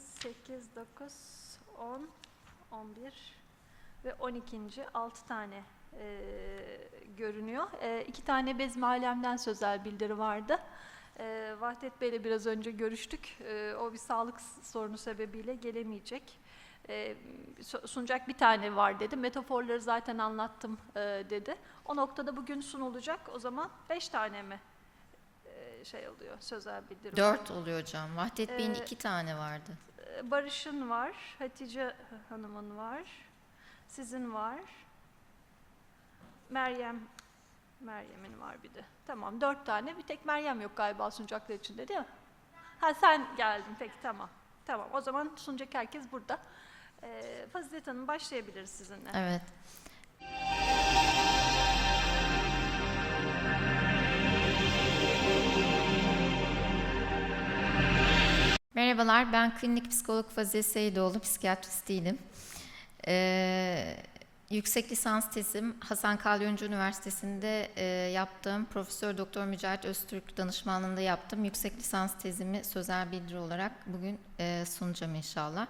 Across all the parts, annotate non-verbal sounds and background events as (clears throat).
8, 9, 10, 11 ve 12. 6 tane e, görünüyor. E, iki tane Bezmi Alem'den sözel bildiri vardı. E, Vahdet Bey'le biraz önce görüştük. E, o bir sağlık sorunu sebebiyle gelemeyecek. E, su- sunacak bir tane var dedi. Metaforları zaten anlattım e, dedi. O noktada bugün sunulacak. O zaman beş tane mi e, şey oluyor sözel bildiri? Dört oluyor hocam. Vahdet Bey'in Ee, iki tane vardı. Barış'ın var, Hatice Hanım'ın var, sizin var, Meryem Meryem'in var bir de. Tamam dört tane. Bir tek Meryem yok galiba sunacaklar içinde değil mi? Ha sen geldin peki tamam. Tamam o zaman sunacak herkes burada. Ee, Fazilet Hanım başlayabiliriz sizinle. Evet. Merhabalar, ben klinik psikolog Fazilet Seydoğlu, psikiyatrist değilim. Ee, yüksek lisans tezim Hasan Kalyoncu Üniversitesi'nde e, yaptığım Profesör Doktor Mücahit Öztürk danışmanlığında yaptım. Yüksek lisans tezimi sözel bildiri olarak bugün e, sunacağım inşallah.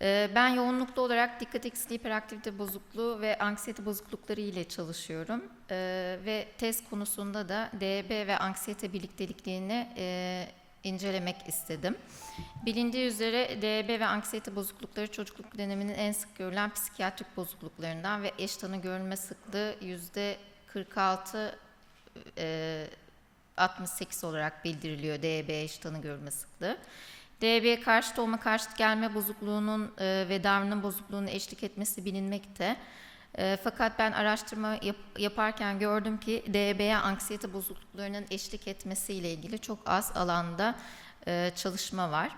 Ee, Ben yoğunluklu olarak dikkat eksikliği, hiperaktivite bozukluğu ve anksiyete bozuklukları ile çalışıyorum. Ee, Ve tez konusunda da DB ve anksiyete birlikteliklerini e, incelemek istedim. Bilindiği üzere DB ve anksiyete bozuklukları çocukluk döneminin en sık görülen psikiyatrik bozukluklarından ve eş tanı görülme sıklığı yüzde 46 e, 68 olarak bildiriliyor DB eş tanı görülme sıklığı. DB karşıt olma karşıt gelme bozukluğunun e, ve davranım bozukluğunun eşlik etmesi bilinmekte. E, fakat ben araştırma yap- yaparken gördüm ki DB'ye anksiyete bozukluklarının eşlik etmesiyle ilgili çok az alanda e, çalışma var.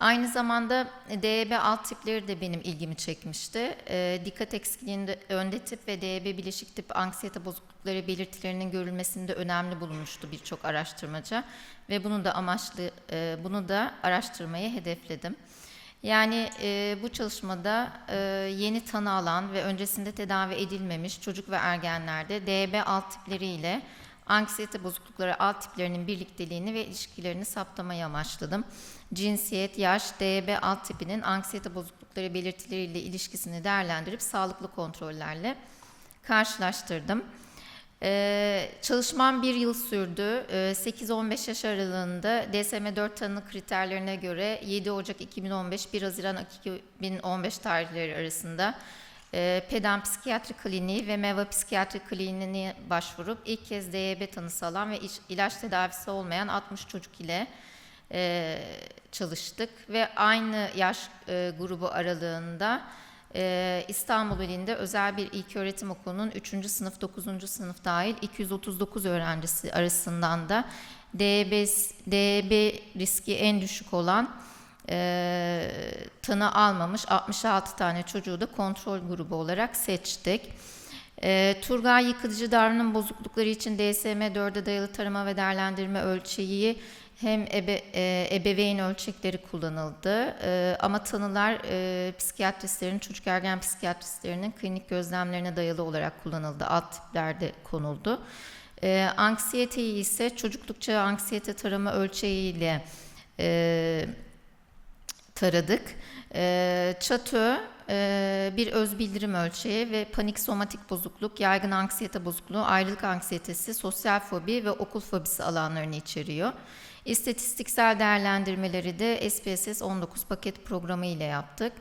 Aynı zamanda DB alt tipleri de benim ilgimi çekmişti. E, dikkat eksikliğinde önde tip ve DB bileşik tip anksiyete bozuklukları belirtilerinin görülmesinde önemli bulunmuştu birçok araştırmacı ve bunu da amaçlı e, bunu da araştırmayı hedefledim. Yani e, bu çalışmada e, yeni tanı alan ve öncesinde tedavi edilmemiş çocuk ve ergenlerde DB alt tipleriyle anksiyete bozuklukları alt tiplerinin birlikteliğini ve ilişkilerini saptamayı amaçladım. Cinsiyet, yaş, DB alt tipinin anksiyete bozuklukları belirtileriyle ilişkisini değerlendirip sağlıklı kontrollerle karşılaştırdım. Ee, çalışmam bir yıl sürdü. Ee, 8-15 yaş aralığında DSM-4 tanı kriterlerine göre 7 Ocak 2015 1 Haziran 2015 tarihleri arasında e, Pedam Psikiyatri Kliniği ve Meva Psikiyatri Kliniğine başvurup ilk kez DYB tanısı alan ve ilaç tedavisi olmayan 60 çocuk ile e, çalıştık ve aynı yaş e, grubu aralığında e, İstanbul ilinde özel bir ilköğretim okulunun 3. sınıf 9. sınıf dahil 239 öğrencisi arasından da DB, DB riski en düşük olan e, tanı almamış 66 tane çocuğu da kontrol grubu olarak seçtik. E, Turgay yıkıcı davranım bozuklukları için DSM-4'e dayalı tarama ve değerlendirme ölçeği hem ebe, e, ebeveyn ölçekleri kullanıldı e, ama tanılar e, psikiyatristlerin, çocuk ergen psikiyatristlerinin klinik gözlemlerine dayalı olarak kullanıldı. Alt tiplerde konuldu. E, anksiyeteyi ise çocukluk çağı anksiyete tarama ölçeğiyle e, taradık. E, çatı bir öz bildirim ölçeği ve panik somatik bozukluk, yaygın anksiyete bozukluğu, ayrılık anksiyetesi, sosyal fobi ve okul fobisi alanlarını içeriyor. İstatistiksel değerlendirmeleri de SPSS 19 paket programı ile yaptık.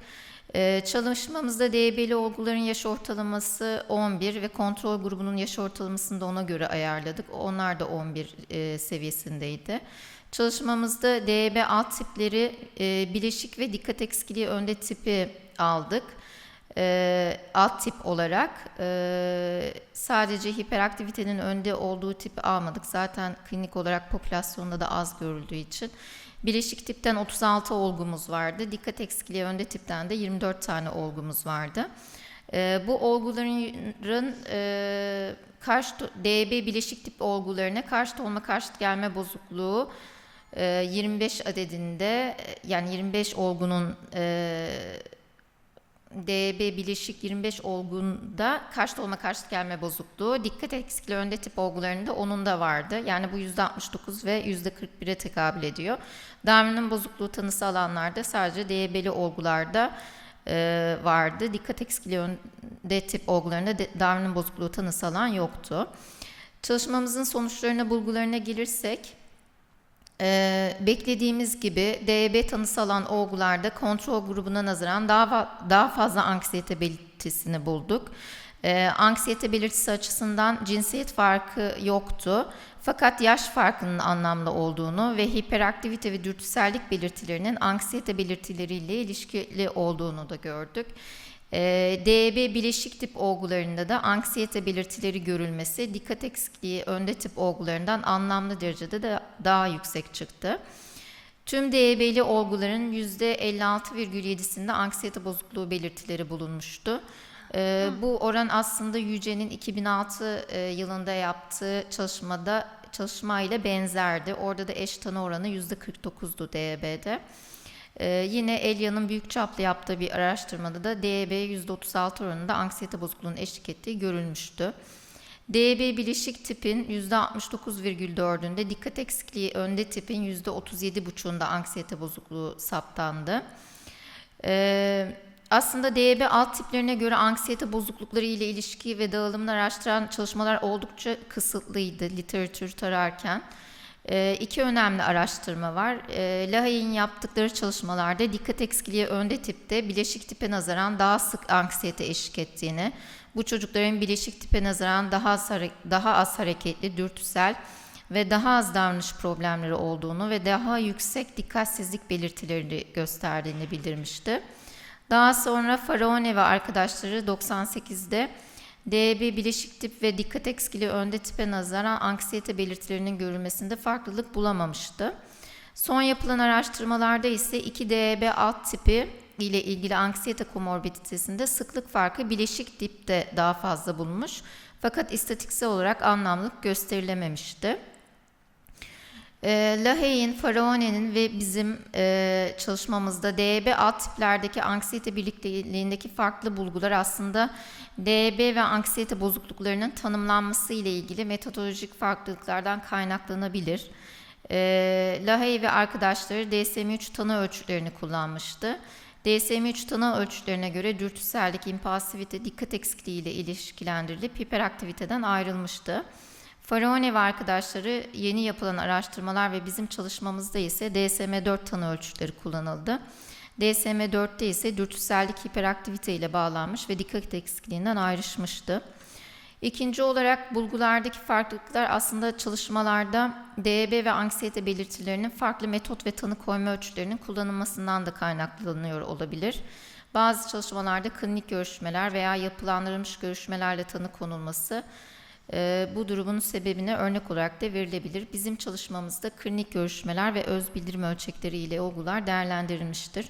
Çalışmamızda DB'li olguların yaş ortalaması 11 ve kontrol grubunun yaş ortalamasını da ona göre ayarladık. Onlar da 11 e, seviyesindeydi. Çalışmamızda DB alt tipleri bileşik ve dikkat eksikliği önde tipi aldık. E, alt tip olarak e, sadece hiperaktivitenin önde olduğu tipi almadık. Zaten klinik olarak popülasyonda da az görüldüğü için. Bileşik tipten 36 olgumuz vardı. Dikkat eksikliği önde tipten de 24 tane olgumuz vardı. E, bu olguların e, karşıt, DB bileşik tip olgularına karşıt olma karşıt gelme bozukluğu e, 25 adedinde e, yani 25 olgunun e, DB bileşik 25 olgunda karşıt olma karşıt gelme bozukluğu, dikkat eksikliği önde tip olgularında onun da vardı. Yani bu %69 ve %41'e tekabül ediyor. Darwin'in bozukluğu tanısı alanlarda sadece DB'li olgularda e, vardı. Dikkat eksikliği önde tip olgularında Darwin'in bozukluğu tanısı alan yoktu. Çalışmamızın sonuçlarına, bulgularına gelirsek, ee, beklediğimiz gibi DEB tanısı alan olgularda kontrol grubuna nazaran daha, daha fazla anksiyete belirtisini bulduk. Ee, anksiyete belirtisi açısından cinsiyet farkı yoktu. Fakat yaş farkının anlamlı olduğunu ve hiperaktivite ve dürtüsellik belirtilerinin anksiyete belirtileriyle ilişkili olduğunu da gördük. Ee, DEB bileşik tip olgularında da anksiyete belirtileri görülmesi dikkat eksikliği önde tip olgularından anlamlı derecede de daha yüksek çıktı. Tüm DEB'li olguların %56,7'sinde anksiyete bozukluğu belirtileri bulunmuştu. Ee, bu oran aslında Yüce'nin 2006 e, yılında yaptığı çalışmada çalışma ile benzerdi. Orada da eş tanı oranı %49'du DEB'de. Ee, yine Elya'nın büyük çaplı yaptığı bir araştırmada da DEB %36 oranında anksiyete bozukluğunun eşlik ettiği görülmüştü. DEB bileşik tipin %69,4'ünde dikkat eksikliği önde tipin %37,5'unda anksiyete bozukluğu saptandı. Ee, aslında DEB alt tiplerine göre anksiyete bozuklukları ile ilişki ve dağılımını araştıran çalışmalar oldukça kısıtlıydı literatür tararken. Ee, iki önemli araştırma var. Ee, Lahey'in yaptıkları çalışmalarda dikkat eksikliği önde tipte bileşik tipe nazaran daha sık anksiyete eşlik ettiğini, bu çocukların bileşik tipe nazaran daha az, daha az hareketli, dürtüsel ve daha az davranış problemleri olduğunu ve daha yüksek dikkatsizlik belirtilerini gösterdiğini bildirmişti. Daha sonra Faraone ve arkadaşları 98'de DB bileşik tip ve dikkat eksikliği önde tipe nazaran anksiyete belirtilerinin görülmesinde farklılık bulamamıştı. Son yapılan araştırmalarda ise 2 DB alt tipi ile ilgili anksiyete komorbiditesinde sıklık farkı bileşik tipte daha fazla bulunmuş fakat istatistiksel olarak anlamlık gösterilememişti. E, Lahey'in, Faraone'nin ve bizim e, çalışmamızda DEB alt tiplerdeki anksiyete birlikteliğindeki farklı bulgular aslında DEB ve anksiyete bozukluklarının tanımlanması ile ilgili metodolojik farklılıklardan kaynaklanabilir. E, Lahey ve arkadaşları DSM-3 tanı ölçütlerini kullanmıştı. DSM-3 tanı ölçütlerine göre dürtüsellik, impulsivite, dikkat eksikliği ile ilişkilendirilip hiperaktiviteden ayrılmıştı. Faraone ve arkadaşları yeni yapılan araştırmalar ve bizim çalışmamızda ise DSM-4 tanı ölçütleri kullanıldı. DSM-4'te ise dürtüsellik hiperaktivite ile bağlanmış ve dikkat eksikliğinden ayrışmıştı. İkinci olarak bulgulardaki farklılıklar aslında çalışmalarda DEB ve anksiyete belirtilerinin farklı metot ve tanı koyma ölçütlerinin kullanılmasından da kaynaklanıyor olabilir. Bazı çalışmalarda klinik görüşmeler veya yapılandırılmış görüşmelerle tanı konulması e, bu durumun sebebine örnek olarak da verilebilir. Bizim çalışmamızda klinik görüşmeler ve öz bildirim ölçekleri ile olgular değerlendirilmiştir.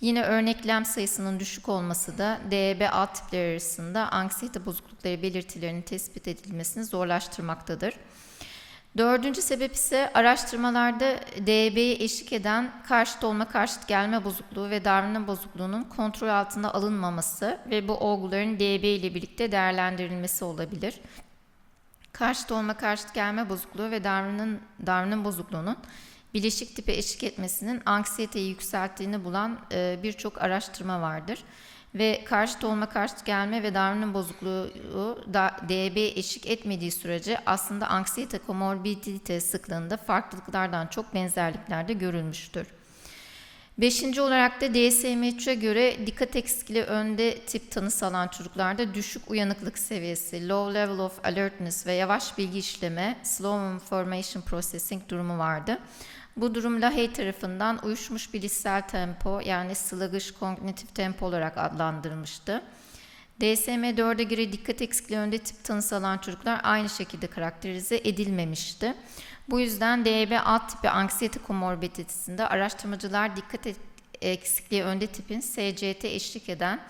Yine örneklem sayısının düşük olması da DEB alt tipleri arasında anksiyete bozuklukları belirtilerinin tespit edilmesini zorlaştırmaktadır. Dördüncü sebep ise araştırmalarda DEB'ye eşlik eden karşıt olma karşıt gelme bozukluğu ve davranım bozukluğunun kontrol altına alınmaması ve bu olguların DEB ile birlikte değerlendirilmesi olabilir. Karşıt olma karşıt gelme bozukluğu ve davranım, davranım bozukluğunun bileşik tipe eşlik etmesinin anksiyeteyi yükselttiğini bulan e, birçok araştırma vardır. Ve karşıt olma karşıt gelme ve davranım bozukluğu da DB eşlik etmediği sürece aslında anksiyete komorbidite sıklığında farklılıklardan çok benzerlikler de görülmüştür. Beşinci olarak da DSM-3'e göre dikkat eksikliği önde tip tanısı alan çocuklarda düşük uyanıklık seviyesi, low level of alertness ve yavaş bilgi işleme, slow information processing durumu vardı. Bu durum Lahey tarafından uyuşmuş bilişsel tempo yani sluggish kognitif tempo olarak adlandırılmıştı. DSM-4'e göre dikkat eksikliği önde tip tanısı alan çocuklar aynı şekilde karakterize edilmemişti. Bu yüzden DEB alt tipi anksiyete komorbiditesinde araştırmacılar dikkat eksikliği önde tipin SCT eşlik eden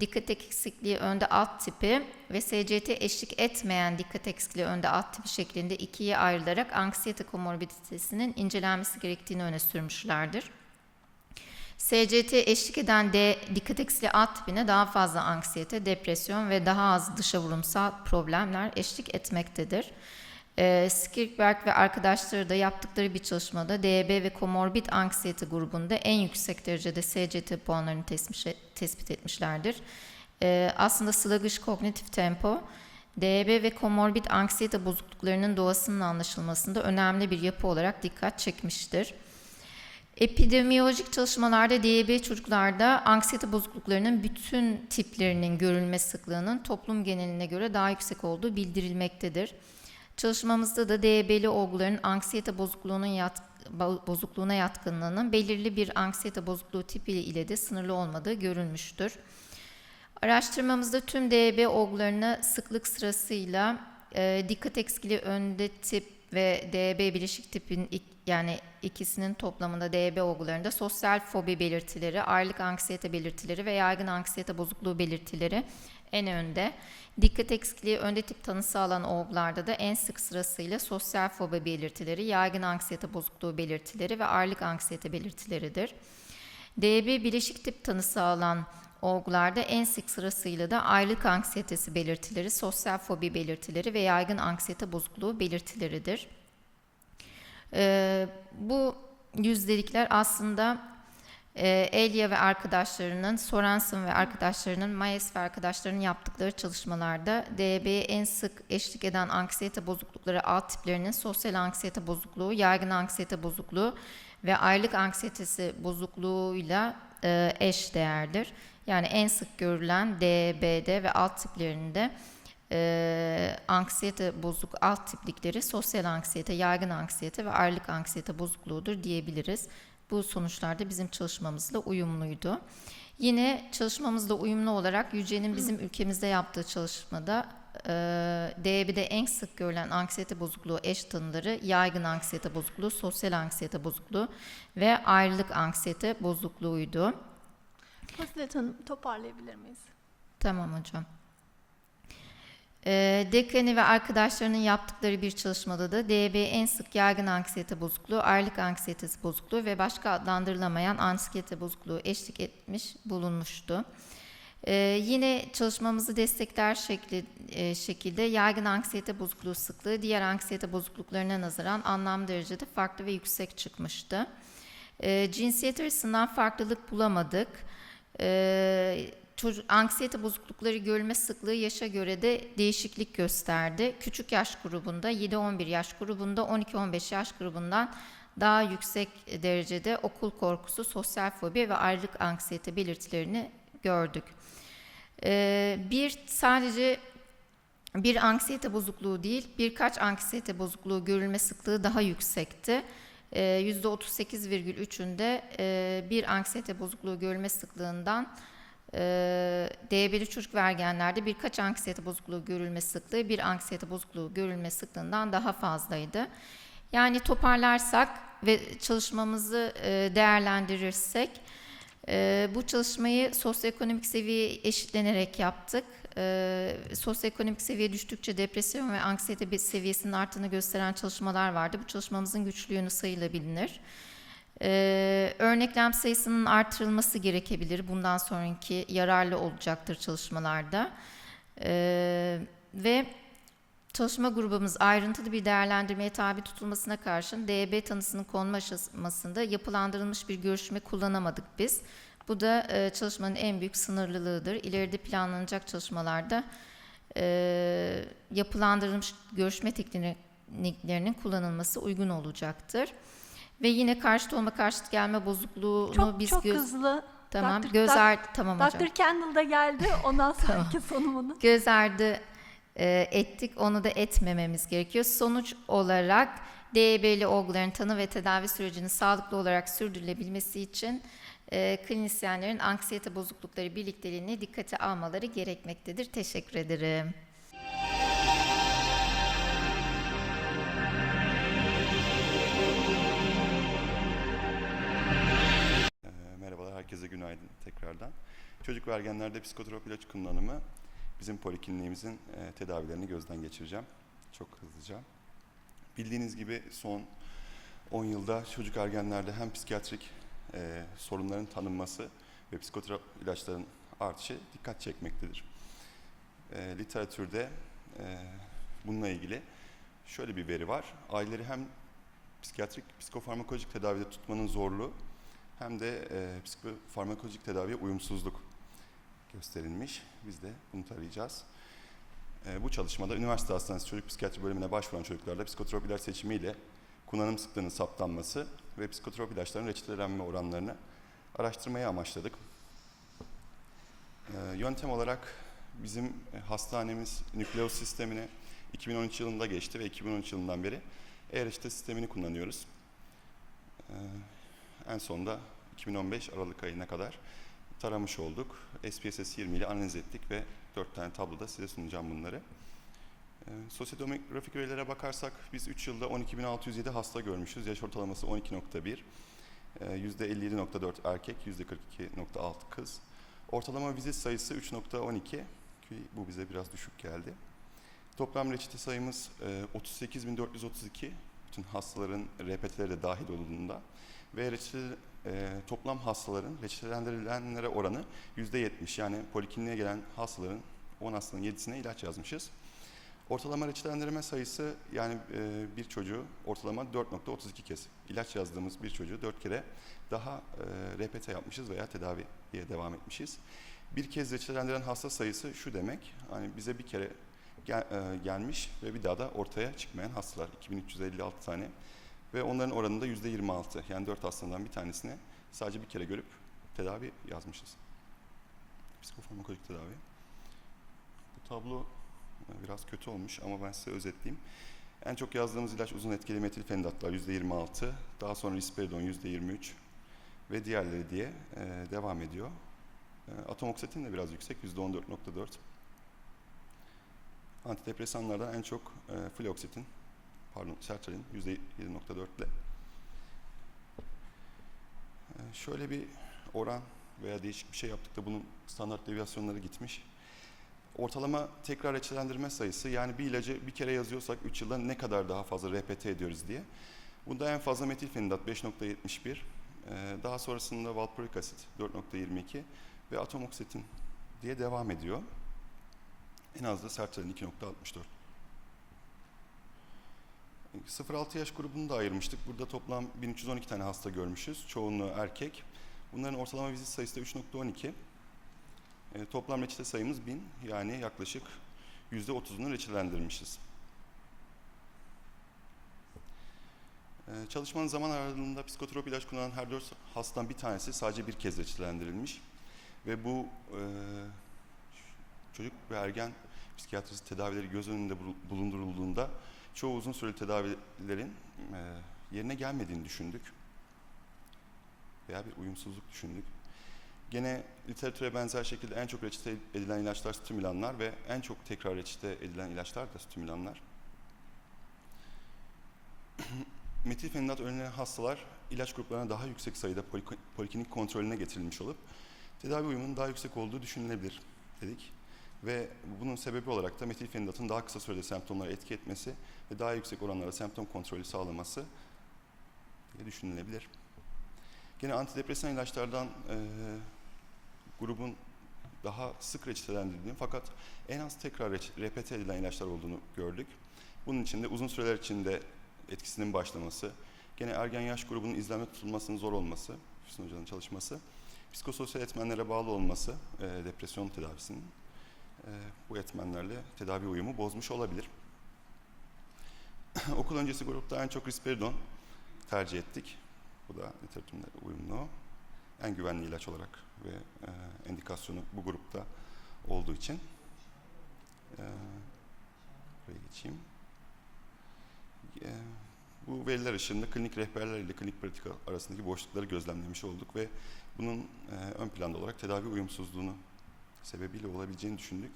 dikkat eksikliği önde alt tipi ve SCT eşlik etmeyen dikkat eksikliği önde alt tipi şeklinde ikiye ayrılarak anksiyete komorbiditesinin incelenmesi gerektiğini öne sürmüşlerdir. SCT eşlik eden D dikkat eksikliği alt tipine daha fazla anksiyete, depresyon ve daha az dışa vurumsal problemler eşlik etmektedir. Ee, Skirkberg ve arkadaşları da yaptıkları bir çalışmada DB ve komorbid anksiyete grubunda en yüksek derecede SCT puanlarını tespit, tespit etmişlerdir. Ee, aslında sluggish kognitif tempo, DB ve komorbid anksiyete bozukluklarının doğasının anlaşılmasında önemli bir yapı olarak dikkat çekmiştir. Epidemiyolojik çalışmalarda DB çocuklarda anksiyete bozukluklarının bütün tiplerinin görülme sıklığının toplum geneline göre daha yüksek olduğu bildirilmektedir. Çalışmamızda da DB'li olguların anksiyete bozukluğunun yat, bo- bozukluğuna yatkınlığının belirli bir anksiyete bozukluğu tipi ile de sınırlı olmadığı görülmüştür. Araştırmamızda tüm DB olgularını sıklık sırasıyla e, dikkat eksikliği önde tip ve DB bileşik tipin yani ikisinin toplamında DB olgularında sosyal fobi belirtileri, ayrılık anksiyete belirtileri ve yaygın anksiyete bozukluğu belirtileri en önde. Dikkat eksikliği önde tip tanısı alan olgularda da en sık sırasıyla sosyal fobi belirtileri, yaygın anksiyete bozukluğu belirtileri ve ayrılık anksiyete belirtileridir. DB bileşik tip tanısı alan olgularda en sık sırasıyla da ayrılık anksiyetesi belirtileri, sosyal fobi belirtileri ve yaygın anksiyete bozukluğu belirtileridir. Ee, bu yüzdelikler aslında e, Elia ve arkadaşlarının, Sorensen ve arkadaşlarının, Mayes ve arkadaşlarının yaptıkları çalışmalarda DB'ye en sık eşlik eden anksiyete bozuklukları alt tiplerinin sosyal anksiyete bozukluğu, yaygın anksiyete bozukluğu ve aylık anksiyetesi bozukluğuyla e, eş değerdir. Yani en sık görülen DBD ve alt tiplerinde e, anksiyete bozuk alt tiplikleri sosyal anksiyete, yaygın anksiyete ve ayrılık anksiyete bozukluğudur diyebiliriz. Bu sonuçlar da bizim çalışmamızla uyumluydu. Yine çalışmamızla uyumlu olarak Yüce'nin bizim ülkemizde yaptığı çalışmada e, DB'de en sık görülen anksiyete bozukluğu eş tanıları yaygın anksiyete bozukluğu, sosyal anksiyete bozukluğu ve ayrılık anksiyete bozukluğuydu. Fazilet Hanım toparlayabilir miyiz? Tamam hocam. Ee, Dekani ve arkadaşlarının yaptıkları bir çalışmada da DB en sık yaygın anksiyete bozukluğu, ayrılık anksiyetesi bozukluğu ve başka adlandırılamayan anksiyete bozukluğu eşlik etmiş bulunmuştu. Ee, yine çalışmamızı destekler şekli, e, şekilde yaygın anksiyete bozukluğu sıklığı diğer anksiyete bozukluklarına nazaran anlam derecede farklı ve yüksek çıkmıştı. Ee, cinsiyet açısından farklılık bulamadık. Ee, çocuk anksiyete bozuklukları görülme sıklığı yaşa göre de değişiklik gösterdi. Küçük yaş grubunda 7-11 yaş grubunda 12-15 yaş grubundan daha yüksek derecede okul korkusu, sosyal fobi ve ayrılık anksiyete belirtilerini gördük. Ee, bir sadece bir anksiyete bozukluğu değil, birkaç anksiyete bozukluğu görülme sıklığı daha yüksekti. Ee, %38,3'ünde e, bir anksiyete bozukluğu görülme sıklığından e, DB'li çocuk ve ergenlerde birkaç anksiyete bozukluğu görülme sıklığı bir anksiyete bozukluğu görülme sıklığından daha fazlaydı. Yani toparlarsak ve çalışmamızı e, değerlendirirsek e, bu çalışmayı sosyoekonomik seviyeye eşitlenerek yaptık. E, sosyoekonomik seviye düştükçe depresyon ve anksiyete seviyesinin arttığını gösteren çalışmalar vardı. Bu çalışmamızın güçlü yönü sayıyla bilinir. Ee, örneklem sayısının artırılması gerekebilir. Bundan sonraki yararlı olacaktır çalışmalarda. Ee, ve çalışma grubumuz ayrıntılı bir değerlendirmeye tabi tutulmasına karşın DB tanısının konma aşamasında yapılandırılmış bir görüşme kullanamadık biz. Bu da e, çalışmanın en büyük sınırlılığıdır. İleride planlanacak çalışmalarda e, yapılandırılmış görüşme tekniklerinin kullanılması uygun olacaktır. Ve yine karşıt olma karşıt gelme bozukluğunu Çok biz çok göz hızlı. tamam Dr. göz Dr. ardı tamam hocam. Dr. Kendall da geldi. Ondan (laughs) sonraki sunumunu. göz ardı e, ettik. Onu da etmememiz gerekiyor. Sonuç olarak DEB'li olguların tanı ve tedavi sürecinin sağlıklı olarak sürdürülebilmesi için e, klinisyenlerin anksiyete bozuklukları birlikteliğini dikkate almaları gerekmektedir. Teşekkür ederim. Ee, Merhabalar, herkese günaydın tekrardan. Çocuk ve ergenlerde psikotrop ilaç kullanımı bizim polikliniğimizin e, tedavilerini gözden geçireceğim. Çok hızlıca. Bildiğiniz gibi son 10 yılda çocuk ergenlerde hem psikiyatrik e, sorunların tanınması ve psikotrop ilaçların artışı dikkat çekmektedir. E, literatürde e, bununla ilgili şöyle bir veri var. Aileleri hem psikiyatrik, psikofarmakolojik tedavide tutmanın zorluğu hem de e, psikofarmakolojik tedaviye uyumsuzluk gösterilmiş. Biz de bunu tarayacağız. E, bu çalışmada üniversite hastanesi çocuk psikiyatri bölümüne başvuran çocuklarda psikotrop ilaç seçimiyle kullanım sıklığının saptanması ve psikotrop ilaçların reçetelenme oranlarını araştırmayı amaçladık. E, yöntem olarak bizim e, hastanemiz nükleus sistemine 2013 yılında geçti ve 2013 yılından beri e-reçete sistemini kullanıyoruz. E, en sonunda 2015 Aralık ayına kadar taramış olduk. SPSS 20 ile analiz ettik ve 4 tane tabloda size sunacağım bunları. E, sosyodemografik verilere bakarsak biz 3 yılda 12.607 hasta görmüşüz. Yaş ortalaması 12.1. E, %57.4 erkek, %42.6 kız. Ortalama vizit sayısı 3.12 ki bu bize biraz düşük geldi. Toplam reçete sayımız e, 38.432 bütün hastaların RPT'leri de dahil olduğunda ve reçete, e, toplam hastaların reçetelendirilenlere oranı %70 yani polikliniğe gelen hastaların 10 hastanın 7'sine ilaç yazmışız. Ortalama reçetelendirme sayısı yani e, bir çocuğu ortalama 4.32 kez ilaç yazdığımız bir çocuğu 4 kere daha e, RPT yapmışız veya tedaviye devam etmişiz. Bir kez reçetelendiren hasta sayısı şu demek hani bize bir kere gel, e, gelmiş ve bir daha da ortaya çıkmayan hastalar 2356 tane ve onların oranında %26 yani 4 hastadan bir tanesine sadece bir kere görüp tedavi yazmışız. Psikofarmakolojik tedavi. Bu tablo e, biraz kötü olmuş ama ben size özetleyeyim. En çok yazdığımız ilaç uzun etkili metilfenidatlar %26, daha sonra risperidon %23 ve diğerleri diye e, devam ediyor. E, atomoksetin de biraz yüksek %14.4. Antidepresanlardan en çok e, fluoxetin, pardon sertralin %7.4 ile. E, şöyle bir oran veya değişik bir şey yaptık da bunun standart deviyasyonları gitmiş. Ortalama tekrar reçetelendirme sayısı yani bir ilacı bir kere yazıyorsak 3 yılda ne kadar daha fazla RPT ediyoruz diye. Bunda en fazla metilfenidat 5.71, e, daha sonrasında valproic asit 4.22 ve atomoksetin diye devam ediyor. En az da sertralin 2.64. 0-6 yaş grubunu da ayırmıştık. Burada toplam 1312 tane hasta görmüşüz. Çoğunluğu erkek. Bunların ortalama vizit sayısı da 3.12. E, toplam reçete sayımız 1000. Yani yaklaşık %30'unu reçetelendirmişiz. E, çalışmanın zaman aralığında psikotrop ilaç kullanan her 4 hastadan bir tanesi sadece bir kez reçetelendirilmiş. Ve bu e, çocuk ve ergen psikiyatrist tedavileri göz önünde bulundurulduğunda çoğu uzun süreli tedavilerin e, yerine gelmediğini düşündük. Veya bir uyumsuzluk düşündük. Gene literatüre benzer şekilde en çok reçete edilen ilaçlar stimülanlar ve en çok tekrar reçete edilen ilaçlar da stimülanlar. (clears throat) Metilfenidat önlenen hastalar ilaç gruplarına daha yüksek sayıda poliklinik kontrolüne getirilmiş olup tedavi uyumunun daha yüksek olduğu düşünülebilir dedik. Ve bunun sebebi olarak da metilfenidatın daha kısa sürede semptomlara etki etmesi ve daha yüksek oranlarda semptom kontrolü sağlaması diye düşünülebilir. Yine antidepresan ilaçlardan e, grubun daha sık reçetelendirildiğini fakat en az tekrar repete edilen ilaçlar olduğunu gördük. Bunun için de uzun süreler içinde etkisinin başlaması, gene ergen yaş grubunun izlenme tutulmasının zor olması, Füsun Hoca'nın çalışması, psikososyal etmenlere bağlı olması e, depresyon tedavisinin bu etmenlerle tedavi uyumu bozmuş olabilir. (clears throat) Okul öncesi grupta en çok risperidon tercih ettik. Bu da literatüründe uyumlu. En güvenli ilaç olarak ve e, endikasyonu bu grupta olduğu için. E, buraya geçeyim. E, bu veriler ışığında klinik rehberler ile klinik pratik arasındaki boşlukları gözlemlemiş olduk ve bunun e, ön planda olarak tedavi uyumsuzluğunu sebebiyle olabileceğini düşündük.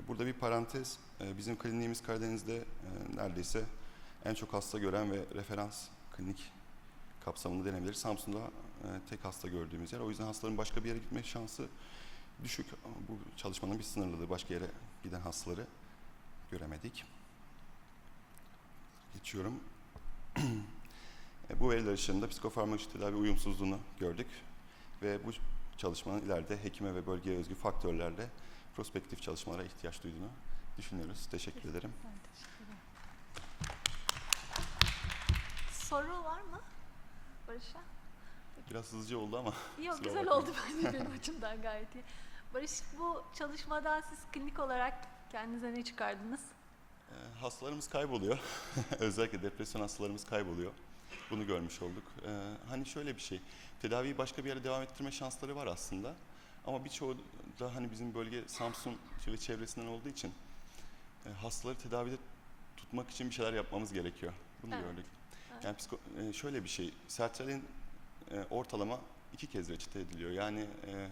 E, burada bir parantez, e, bizim kliniğimiz Karadeniz'de e, neredeyse en çok hasta gören ve referans klinik kapsamında denebilir. Samsun'da tek hasta gördüğümüz yer. O yüzden hastaların başka bir yere gitme şansı düşük. Bu çalışmanın bir sınırlılığı. Başka yere giden hastaları göremedik. Geçiyorum. (clears throat) Bu veriler ışığında psikofarmakoloji tedavi uyumsuzluğunu gördük ve bu çalışmanın ileride hekime ve bölgeye özgü faktörlerle prospektif çalışmalara ihtiyaç duyduğunu düşünüyoruz. Teşekkür ederim. Soru var mı Barış'a? Biraz hızlıca oldu ama Yok güzel oldu bence benim (laughs) açımdan gayet iyi. Barış bu çalışmadan siz klinik olarak kendinize ne çıkardınız? e, hastalarımız kayboluyor. (laughs) Özellikle depresyon hastalarımız kayboluyor. Bunu görmüş olduk. E, hani şöyle bir şey, tedaviyi başka bir yere devam ettirme şansları var aslında. Ama birçoğu da hani bizim bölge Samsun ve çevresinden olduğu için e, hastaları tedavide tutmak için bir şeyler yapmamız gerekiyor. Bunu Evet, gördük. evet. Yani psiko- e, şöyle bir şey, sertralin e, ortalama iki kez reçete ediliyor. Yani e,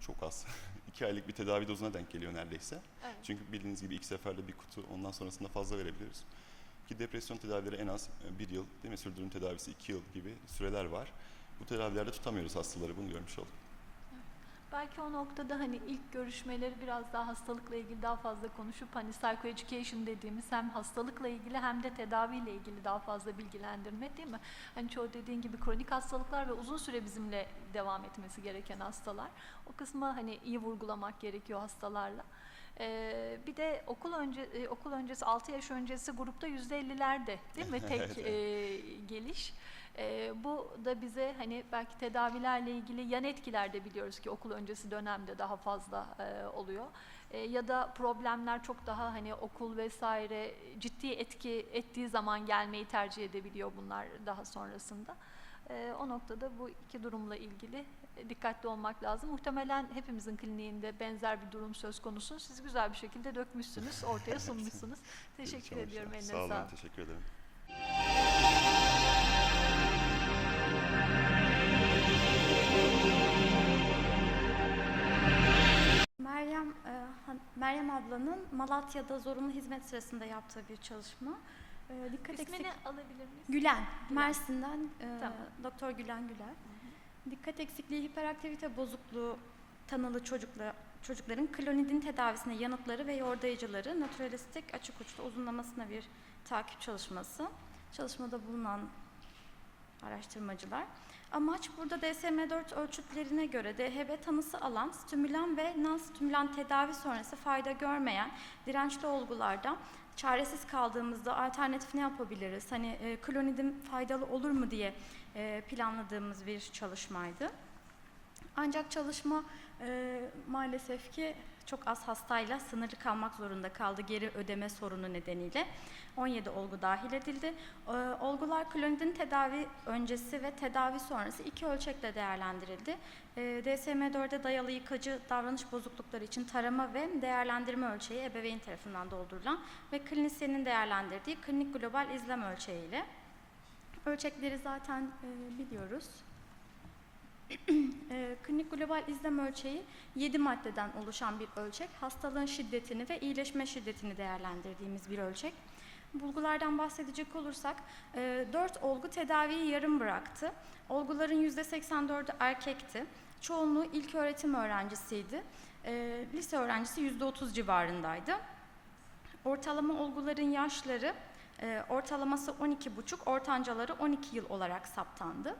çok az. (laughs) iki aylık bir tedavi dozuna denk geliyor neredeyse. Evet. Çünkü bildiğiniz gibi ilk seferde bir kutu ondan sonrasında fazla verebiliriz. Ki depresyon tedavileri en az e, bir yıl, değil mi? Sürdürüm tedavisi iki yıl gibi süreler var. Bu tedavilerde tutamıyoruz hastaları, bunu görmüş olduk. Belki o noktada hani ilk görüşmeleri biraz daha hastalıkla ilgili daha fazla konuşup hani psychoeducation dediğimiz hem hastalıkla ilgili hem de tedaviyle ilgili daha fazla bilgilendirme değil mi? Hani çoğu dediğin gibi kronik hastalıklar ve uzun süre bizimle devam etmesi gereken hastalar. O kısmı hani iyi vurgulamak gerekiyor hastalarla. Ee, bir de okul önce e, okul öncesi 6 yaş öncesi grupta %50'lerde değil mi (laughs) tek e, geliş. Ee, bu da bize hani belki tedavilerle ilgili yan etkiler de biliyoruz ki okul öncesi dönemde daha fazla e, oluyor. E, ya da problemler çok daha hani okul vesaire ciddi etki ettiği zaman gelmeyi tercih edebiliyor bunlar daha sonrasında. E, o noktada bu iki durumla ilgili e, dikkatli olmak lazım. Muhtemelen hepimizin kliniğinde benzer bir durum söz konusu. Siz güzel bir şekilde dökmüşsünüz, ortaya (laughs) sunmuşsunuz. Teşekkür Çalışmalar. ediyorum. Eline Sağ olun, sağlık. teşekkür ederim. Meryem e, Meryem ablanın Malatya'da zorunlu hizmet sırasında yaptığı bir çalışma. E, dikkat İsmini eksik alabilir miyiz? Gülen, Mersin'den e, Tamam. Doktor Gülen Güler. Dikkat eksikliği, hiperaktivite bozukluğu tanılı çocuklar, çocukların klonidin tedavisine yanıtları ve yordayıcıları naturalistik açık uçlu uzunlamasına bir takip çalışması. Çalışmada bulunan araştırmacılar. Amaç burada DSM-4 ölçütlerine göre DHB tanısı alan stimülan ve non-stimülan tedavi sonrası fayda görmeyen dirençli olgularda çaresiz kaldığımızda alternatif ne yapabiliriz? Hani e, klonidin faydalı olur mu diye planladığımız bir çalışmaydı. Ancak çalışma e, maalesef ki çok az hastayla sınırlı kalmak zorunda kaldı geri ödeme sorunu nedeniyle. 17 olgu dahil edildi. E, olgular klonidin tedavi öncesi ve tedavi sonrası iki ölçekle değerlendirildi. E, DSM-4'e dayalı yıkıcı davranış bozuklukları için tarama ve değerlendirme ölçeği ebeveyn tarafından doldurulan ve klinisyenin değerlendirdiği klinik global izlem ölçeğiyle. Ölçekleri zaten e, biliyoruz. (clears throat) E, klinik global izlem ölçeği 7 maddeden oluşan bir ölçek. Hastalığın şiddetini ve iyileşme şiddetini değerlendirdiğimiz bir ölçek. Bulgulardan bahsedecek olursak 4 olgu tedaviyi yarım bıraktı. Olguların %84'ü erkekti. Çoğunluğu ilk öğretim öğrencisiydi. E, lise öğrencisi %30 civarındaydı. Ortalama olguların yaşları e, ortalaması 12,5, ortancaları 12 yıl olarak saptandı.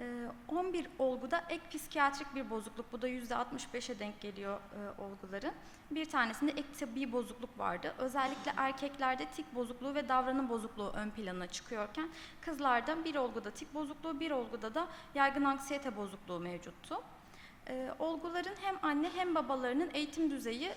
Ee, 11 olguda ek psikiyatrik bir bozukluk, bu da %65'e denk geliyor e, olguların. Bir tanesinde ek tıbbi bozukluk vardı. Özellikle erkeklerde tik bozukluğu ve davranım bozukluğu ön plana çıkıyorken kızlarda bir olguda tik bozukluğu, bir olguda da yaygın anksiyete bozukluğu mevcuttu. Ee, olguların hem anne hem babalarının eğitim düzeyi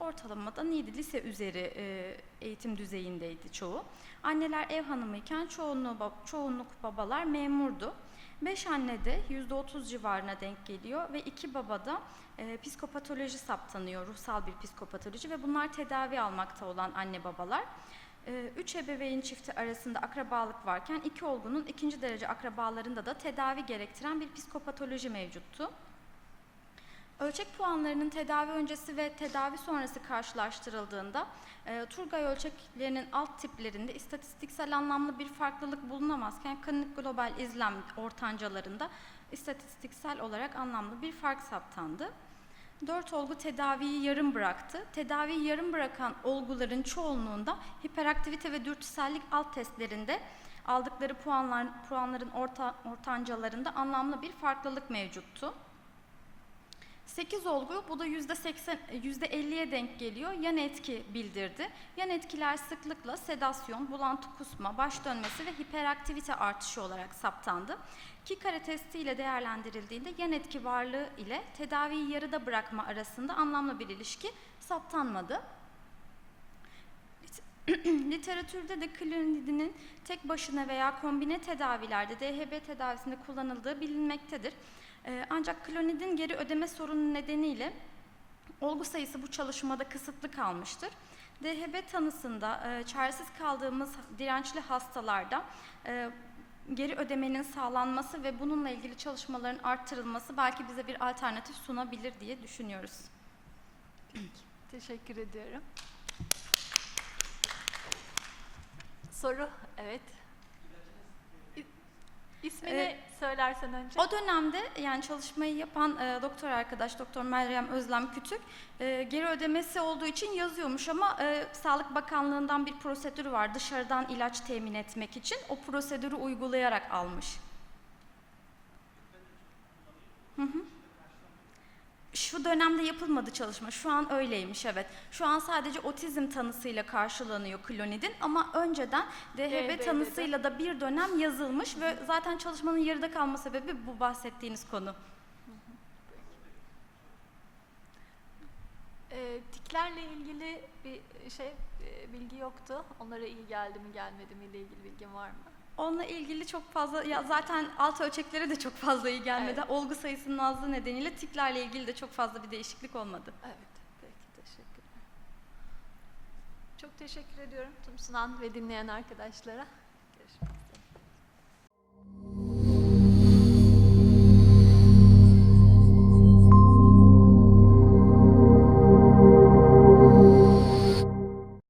ortalamadan iyiydi. Lise üzeri e, eğitim düzeyindeydi çoğu. Anneler ev hanımıyken çoğunluğu, çoğunluk babalar memurdu. 5 anne de %30 civarına denk geliyor ve 2 babada e, psikopatoloji saptanıyor, ruhsal bir psikopatoloji ve bunlar tedavi almakta olan anne babalar. 3 ebeveyn çifti arasında akrabalık varken iki olgunun ikinci derece akrabalarında da tedavi gerektiren bir psikopatoloji mevcuttu. Ölçek puanlarının tedavi öncesi ve tedavi sonrası karşılaştırıldığında e, Turgay ölçeklerinin alt tiplerinde istatistiksel anlamlı bir farklılık bulunamazken klinik global izlem ortancalarında istatistiksel olarak anlamlı bir fark saptandı. Dört olgu tedaviyi yarım bıraktı. Tedaviyi yarım bırakan olguların çoğunluğunda hiperaktivite ve dürtüsellik alt testlerinde aldıkları puanlar, puanların orta, ortancalarında anlamlı bir farklılık mevcuttu. 8 olgu, bu da %80, %50'ye denk geliyor. Yan etki bildirdi. Yan etkiler sıklıkla sedasyon, bulantı kusma, baş dönmesi ve hiperaktivite artışı olarak saptandı. Kikare testi ile değerlendirildiğinde yan etki varlığı ile tedaviyi yarıda bırakma arasında anlamlı bir ilişki saptanmadı. (clears throat) Literatürde de klonidinin tek başına veya kombine tedavilerde DHB tedavisinde kullanıldığı bilinmektedir. Ee, ancak klonidin geri ödeme sorunu nedeniyle olgu sayısı bu çalışmada kısıtlı kalmıştır. DHB tanısında e, çaresiz kaldığımız dirençli hastalarda e, geri ödemenin sağlanması ve bununla ilgili çalışmaların arttırılması belki bize bir alternatif sunabilir diye düşünüyoruz. (clears throat) Teşekkür ediyorum. Soru, evet. İsmini Ee, söylersen önce. O dönemde yani çalışmayı yapan e, doktor arkadaş Doktor Meryem Özlem Kütük e, geri ödemesi olduğu için yazıyormuş ama e, Sağlık Bakanlığı'ndan bir prosedürü var dışarıdan ilaç temin etmek için o prosedürü uygulayarak almış. Hı hı. Şu dönemde yapılmadı çalışma. Şu an öyleymiş evet. Şu an sadece otizm tanısıyla karşılanıyor klonidin ama önceden DHB tanısıyla da bir dönem yazılmış ve zaten çalışmanın yarıda kalma sebebi bu bahsettiğiniz konu. Ee, tiklerle ilgili bir şey e, bilgi yoktu. Onlara iyi geldi mi gelmedi mi ile ilgili bilgin var mı? Onunla ilgili çok fazla ya zaten alt ölçeklere de çok fazla iyi gelmedi. Evet. Olgu sayısının azlığı nedeniyle tiklerle ilgili de çok fazla bir değişiklik olmadı. Evet, peki teşekkürler. Çok teşekkür ediyorum tüm sunan ve dinleyen arkadaşlara.